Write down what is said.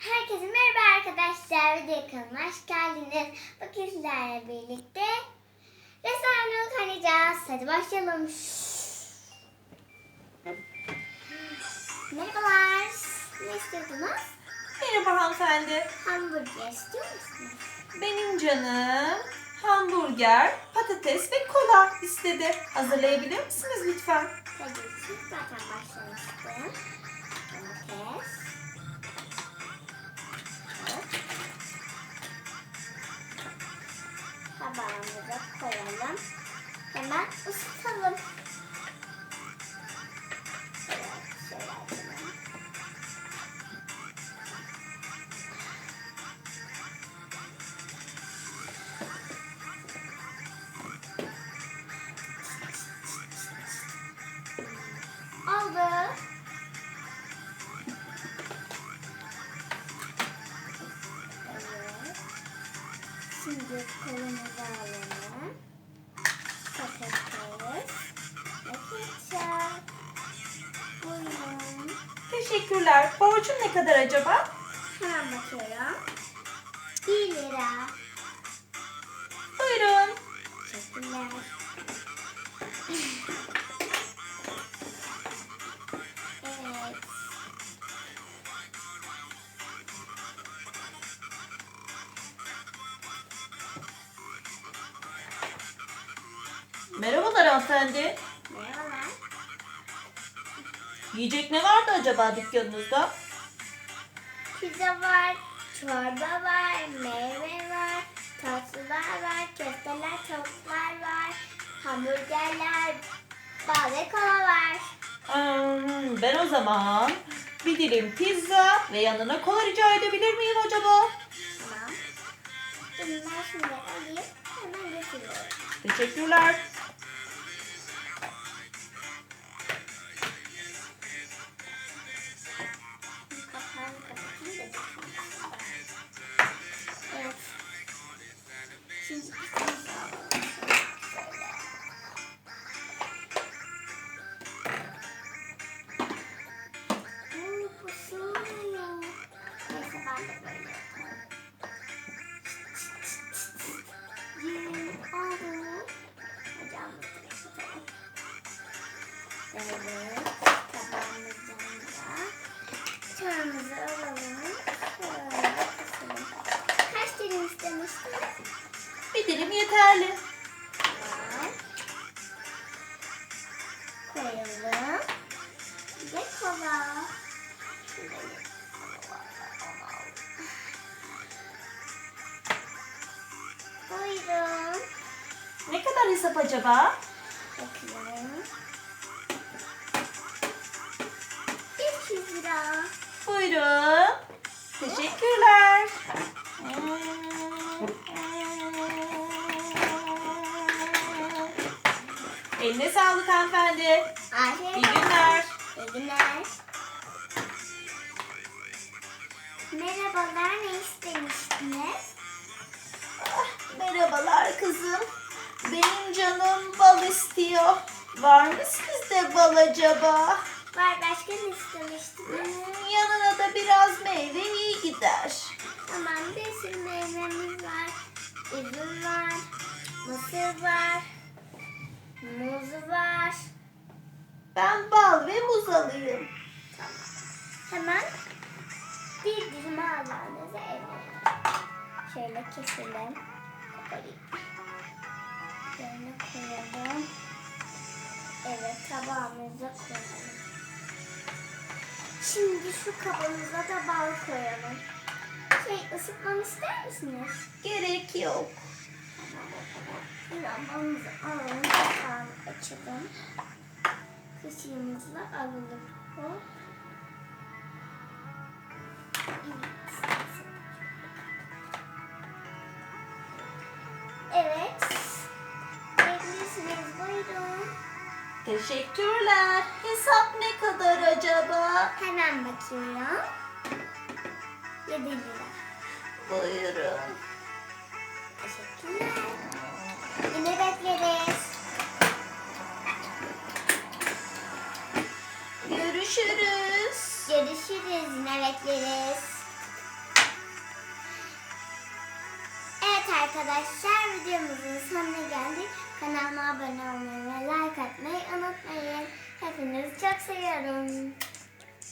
Herkese merhaba arkadaşlar. Video kanalıma hoş geldiniz. Bugün sizlerle birlikte restoranı tanıyacağız. Hadi başlayalım. Merhabalar. Ne istiyordunuz? Merhaba hanımefendi. Hamburger istiyor musunuz? Benim canım hamburger, patates ve kola istedi. Hazırlayabilir misiniz lütfen? Tabii ki zaten başlamıştım. Şimdi kolumuzu alalım. Ve ketçap. Buyurun. Teşekkürler. Borcum ne kadar acaba? Hemen bakıyorum. 1 lira. Buyurun. Teşekkürler. Hanımefendi. Merhabalar. Yiyecek ne vardı acaba dükkanınızda? Pizza var, çorba var, meyve var, tatlılar var, köfteler, tavuklar var, hamburgerler, bal kola var. Hmm, ben o zaman bir dilim pizza ve yanına kola rica edebilir miyim acaba? Tamam. Şimdi ben şunları alayım, hemen getiriyorum. Teşekkürler. Evet. Tabağımızdan da çayımızı alalım. Şöyle kısalım. Kaç dilim istemiştiniz? Bir dilim yeterli. Var. Koyalım. Bir de kola. Şuraya. Buyurun. Ne kadar hesap acaba? Bakıyorum. 500 lira. Buyurun. Teşekkürler. Eline sağlık hanımefendi. Afiyet İyi günler. İyi günler. Merhabalar, ne istemiştiniz? Ah, Merhabalar kızım. Benim canım bal istiyor. Var mı sizde bal acaba? Var, başka ne istemiştiniz? Hmm, yanına da biraz meyve iyi gider. Tamam, bir sürü meyvemiz var. Üzüm var, mısır var, muz var. Ben bal ve muz alayım. Hemen bir dilim ağzınıza. Şöyle keselim. Koparayım. Şöyle koyalım. Evet tabağımıza koyalım. Şimdi şu kabımıza da bal koyalım. Şey ısıtmamı ister misiniz? Gerek yok. Balımızı alalım. Kapağını açalım. Kaşığımızla alalım. Hop. Evet. Bekliyorsunuz. Buyurun. Teşekkürler. Hesap ne kadar acaba? Hemen bakıyorum. 7 lira. Buyurun. Teşekkürler. Yine bekleriz. Görüşürüz. Görüşürüz. Yine bekleriz. Arkadaşlar videomuzun sonuna geldik. Kanalıma abone olmayı ve like atmayı unutmayın. Hepinizi çok seviyorum.